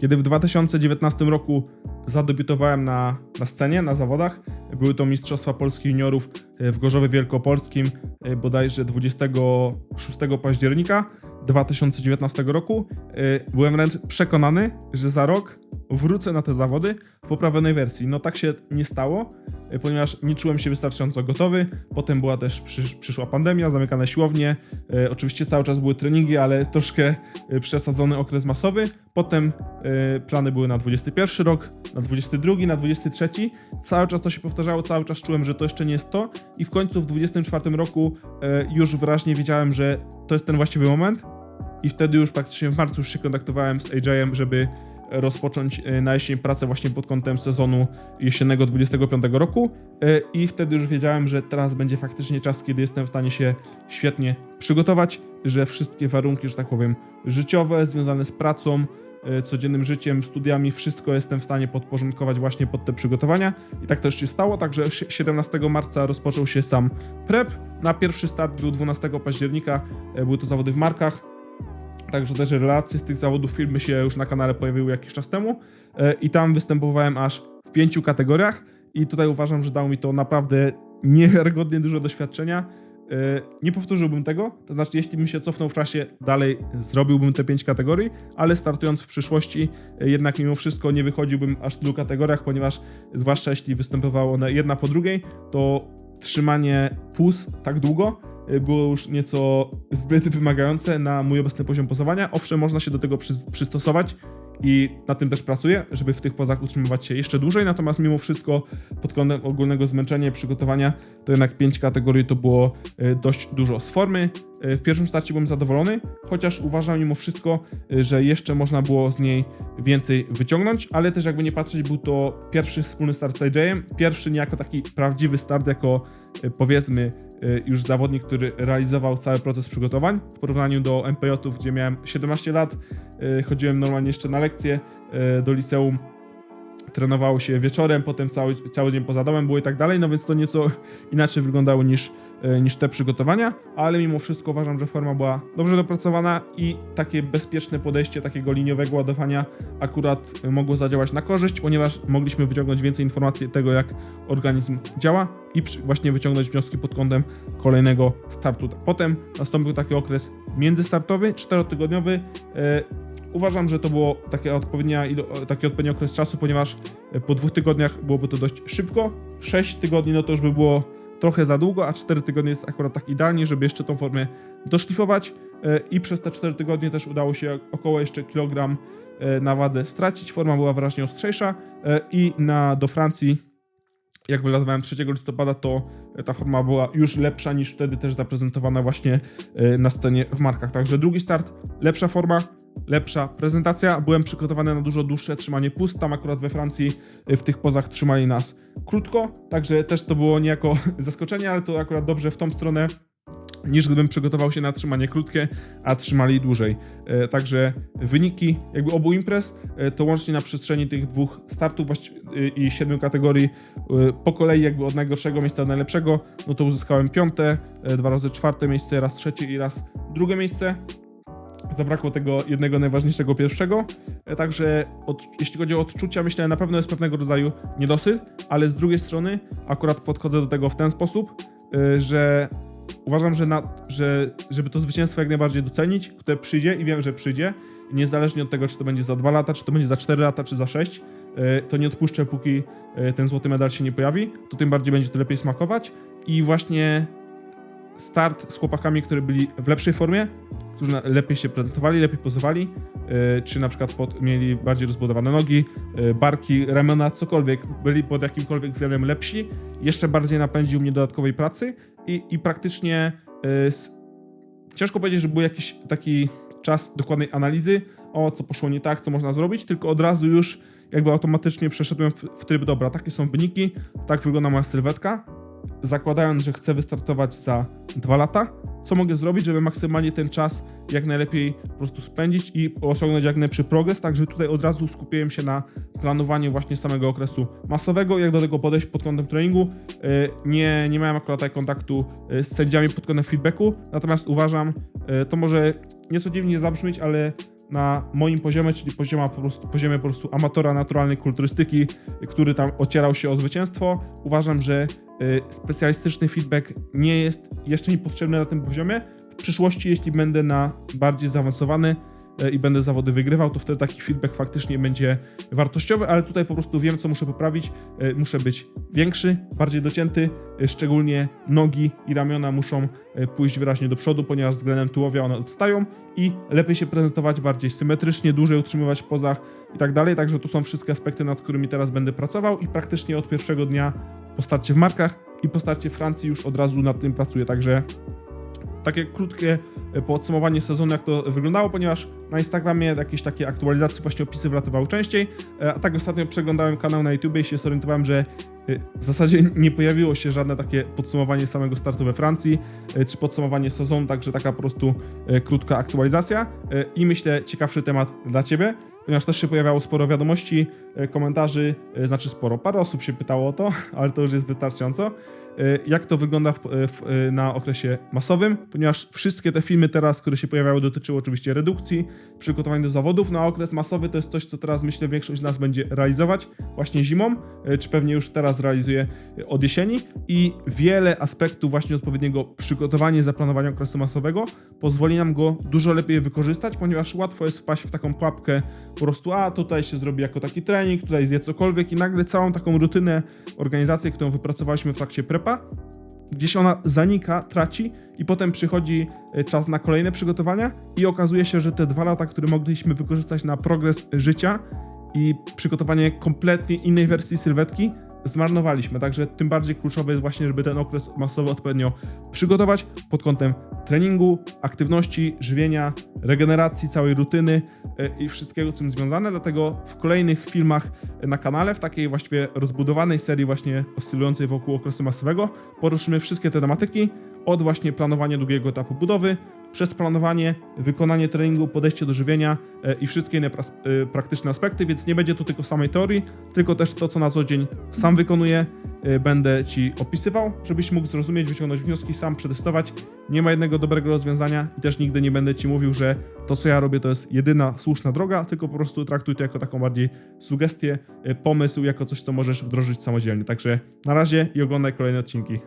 Kiedy w 2019 roku zadebiutowałem na, na scenie, na zawodach, były to Mistrzostwa Polski Juniorów e, w Gorzowie Wielkopolskim e, bodajże 26 października 2019 roku. E, Byłem wręcz przekonany, że za rok wrócę na te zawody poprawionej wersji. No tak się nie stało, e, ponieważ nie czułem się wystarczająco gotowy. Potem była też przysz, przyszła pandemia, zamykane siłownie. E, oczywiście cały czas były treningi, ale troszkę e, przesadzony okres masowy. Potem e, plany były na 21 rok, na 22, na 23. Cały czas to się powtarzało, cały czas czułem, że to jeszcze nie jest to. I w końcu w 24 roku e, już wyraźnie wiedziałem, że to jest ten właściwy moment. I wtedy już praktycznie w marcu już się kontaktowałem z AJ-em, żeby rozpocząć e, na jesień pracę właśnie pod kątem sezonu jesiennego 25 roku. E, i wtedy już wiedziałem, że teraz będzie faktycznie czas, kiedy jestem w stanie się świetnie przygotować, że wszystkie warunki, że tak powiem, życiowe, związane z pracą, e, codziennym życiem, studiami, wszystko jestem w stanie podporządkować właśnie pod te przygotowania. I tak też się stało, także si- 17 marca rozpoczął się sam prep, na pierwszy start był 12 października, były to zawody w Markach, Także też relacje z tych zawodów, filmy się już na kanale pojawiły jakiś czas temu. E, i tam występowałem aż w pięciu kategoriach. I tutaj uważam, że dało mi to naprawdę niewiarygodnie dużo doświadczenia. E, Nie powtórzyłbym tego, to znaczy jeśli bym się cofnął w czasie, dalej zrobiłbym te pięć kategorii, ale startując w przyszłości, e, jednak mimo wszystko nie wychodziłbym aż w tylu kategoriach, ponieważ zwłaszcza jeśli występowało one jedna po drugiej, to trzymanie pus tak długo było już nieco zbyt wymagające na mój obecny poziom pozowania. Owszem, można się do tego przy, przystosować i na tym też pracuję, żeby w tych pozach utrzymywać się jeszcze dłużej, natomiast mimo wszystko pod kątem ogólnego zmęczenia i przygotowania to jednak 5 kategorii to było y, dość dużo. Z formy y, w pierwszym starcie byłem zadowolony, chociaż uważam mimo wszystko, y, że jeszcze można było z niej więcej wyciągnąć, ale też jakby nie patrzeć, był to pierwszy wspólny start z AJ-em, pierwszy niejako taki prawdziwy start jako y, powiedzmy y, już zawodnik, który realizował cały proces przygotowań w porównaniu do MPJ-ów, gdzie miałem 17 lat, y, chodziłem normalnie jeszcze na lekcje y, do liceum, trenowało się wieczorem, potem cały, cały dzień poza domem było i tak dalej, no więc to nieco inaczej wyglądało niż, y, niż te przygotowania, ale mimo wszystko uważam, że forma była dobrze dopracowana i takie bezpieczne podejście takiego liniowego ładowania akurat y, mogło zadziałać na korzyść, ponieważ mogliśmy wyciągnąć więcej informacji tego, jak organizm działa i właśnie wyciągnąć wnioski pod kątem kolejnego startu. Potem nastąpił taki okres międzystartowy, czterotygodniowy. E, Uważam, że to było takie odpowiednia, taki odpowiedni okres czasu, ponieważ e, po dwóch tygodniach byłoby to dość szybko. Sześć tygodni no to już by było trochę za długo, a cztery tygodnie jest akurat tak idealnie, żeby jeszcze tą formę doszlifować. E, I przez te cztery tygodnie też udało się około jeszcze kilogram e, na wadze stracić. Forma była wyraźnie ostrzejsza e, i na, do Francji jak wylatowałem 3 listopada, to ta forma była już lepsza niż wtedy też zaprezentowana właśnie e, na scenie w markach. Także drugi start, lepsza forma, lepsza prezentacja. Byłem przygotowany na dużo dłuższe trzymanie pust. Tam akurat we Francji e, w tych pozach trzymali nas krótko, także też to było niejako zaskoczenie, ale to akurat dobrze w tą stronę niż gdybym przygotował się na trzymanie krótkie, a trzymali dłużej. E, Także wyniki jakby obu imprez, to łącznie na przestrzeni tych dwóch startów właści- y, i siedmiu kategorii e, po kolei jakby od najgorszego miejsca do najlepszego, no to uzyskałem piąte, e, dwa razy czwarte miejsce, raz trzecie i raz drugie miejsce. Zabrakło tego jednego najważniejszego pierwszego. Także od, jeśli chodzi o odczucia, myślę, na pewno jest pewnego rodzaju niedosyt, ale z drugiej strony akurat podchodzę do tego w ten sposób, że uważam, że, na, że żeby to zwycięstwo jak najbardziej docenić, które przyjdzie i wiem, że przyjdzie, niezależnie od tego, czy to będzie za 2 lata, czy to będzie za 4 lata, czy za 6, e, to nie odpuszczę, póki e, ten złoty medal się nie pojawi, to tym bardziej będzie to lepiej smakować. I właśnie start z chłopakami, którzy byli w lepszej formie, którzy lepiej się prezentowali, lepiej pozowali, e, czy na przykład pod, mieli bardziej rozbudowane nogi, e, barki, ramiona, cokolwiek, byli pod jakimkolwiek względem lepsi, jeszcze bardziej napędził mnie do dodatkowej pracy i, i praktycznie e, s- ciężko powiedzieć, że był jakiś taki czas dokładnej analizy, o co poszło nie tak, co można zrobić, tylko od razu już jakby automatycznie przeszedłem w, tryb, dobra, takie są wyniki, tak wygląda moja sylwetka, zakładając, że chcę wystartować za dwa lata, co mogę zrobić, żeby maksymalnie ten czas jak najlepiej po prostu spędzić i osiągnąć jak najlepszy progres, także tutaj od razu skupiłem się na planowaniu właśnie samego okresu masowego, jak do tego podejść pod kątem treningu. Yy, Nie, nie miałem akurat kontaktu yy, z sędziami pod kątem feedbacku, natomiast uważam, yy, to może nieco dziwnie zabrzmieć, ale na moim poziomie, czyli poziomie po prostu, poziomie po prostu amatora naturalnej kulturystyki, który tam ocierał się o zwycięstwo. Uważam, że y, specjalistyczny feedback nie jest jeszcze mi potrzebny na tym poziomie. W przyszłości, jeśli będę na bardziej zaawansowany i będę zawody wygrywał, to wtedy taki feedback faktycznie będzie wartościowy, ale tutaj po prostu wiem, co muszę poprawić. Y, Muszę być większy, bardziej docięty, y, szczególnie nogi i ramiona muszą pójść wyraźnie do przodu, ponieważ względem tułowia one odstają i lepiej się prezentować bardziej symetrycznie, dłużej utrzymywać w pozach i tak dalej. Także tu są wszystkie aspekty, nad którymi teraz będę pracował i praktycznie od pierwszego dnia po starcie w markach i po starcie Francji już od razu nad tym pracuję. Także takie krótkie e, podsumowanie sezonu, jak to wyglądało, ponieważ na Instagramie jakieś takie aktualizacje, właśnie opisy wlatywały częściej, e, a tak ostatnio przeglądałem kanał na YouTube i się zorientowałem, że e, w zasadzie nie pojawiło się żadne takie podsumowanie samego startu we Francji, czy podsumowanie sezonu, także taka po prostu krótka aktualizacja. I myślę ciekawszy temat dla Ciebie, ponieważ też się pojawiało sporo wiadomości, komentarzy, e, znaczy sporo, parę osób się pytało o to, ale to już jest wystarczająco. E, Jak to wygląda w, w, na okresie masowym, ponieważ wszystkie te filmy teraz, które się pojawiały, dotyczyły oczywiście redukcji, przygotowań do zawodów. Na okres masowy to jest coś, co teraz myślę większość z nas będzie realizować właśnie zimą, e, czy pewnie już teraz realizuje e, od jesieni. I wiele aspektów właśnie odpowiedniego przygotowania zaplanowania okresu masowego pozwoli nam go dużo lepiej wykorzystać, ponieważ łatwo jest wpaść w taką pułapkę po prostu, a tutaj się zrobi jako taki trening, tutaj zje cokolwiek i nagle całą taką rutynę, organizację, którą wypracowaliśmy w trakcie prepa, gdzieś ona zanika, traci i potem przychodzi e, czas na kolejne przygotowania i okazuje się, że te dwa lata, które mogliśmy wykorzystać na progres życia i przygotowanie kompletnie innej wersji sylwetki, zmarnowaliśmy. Także tym bardziej kluczowe jest właśnie, żeby ten okres masowy odpowiednio przygotować pod kątem treningu, aktywności, żywienia, regeneracji, całej rutyny e, i wszystkiego, z tym związane. Dlatego w kolejnych filmach na kanale, w takiej właściwie rozbudowanej serii właśnie oscylującej wokół okresu masowego, poruszymy wszystkie te tematyki, od właśnie planowania długiego etapu budowy, przez planowanie, wykonanie treningu, podejście do żywienia e, i wszystkie inne pras- e, praktyczne aspekty, więc nie będzie tu tylko samej teorii, tylko też to, co na co dzień sam wykonuję, e, będę Ci opisywał, żebyś mógł zrozumieć, wyciągnąć wnioski, sam przetestować. Nie ma jednego dobrego rozwiązania i też nigdy nie będę Ci mówił, że to, co ja robię, to jest jedyna słuszna droga, tylko po prostu traktuj to jako taką bardziej sugestię, pomysł, jako coś, co możesz wdrożyć samodzielnie. Także na razie i oglądaj kolejne odcinki.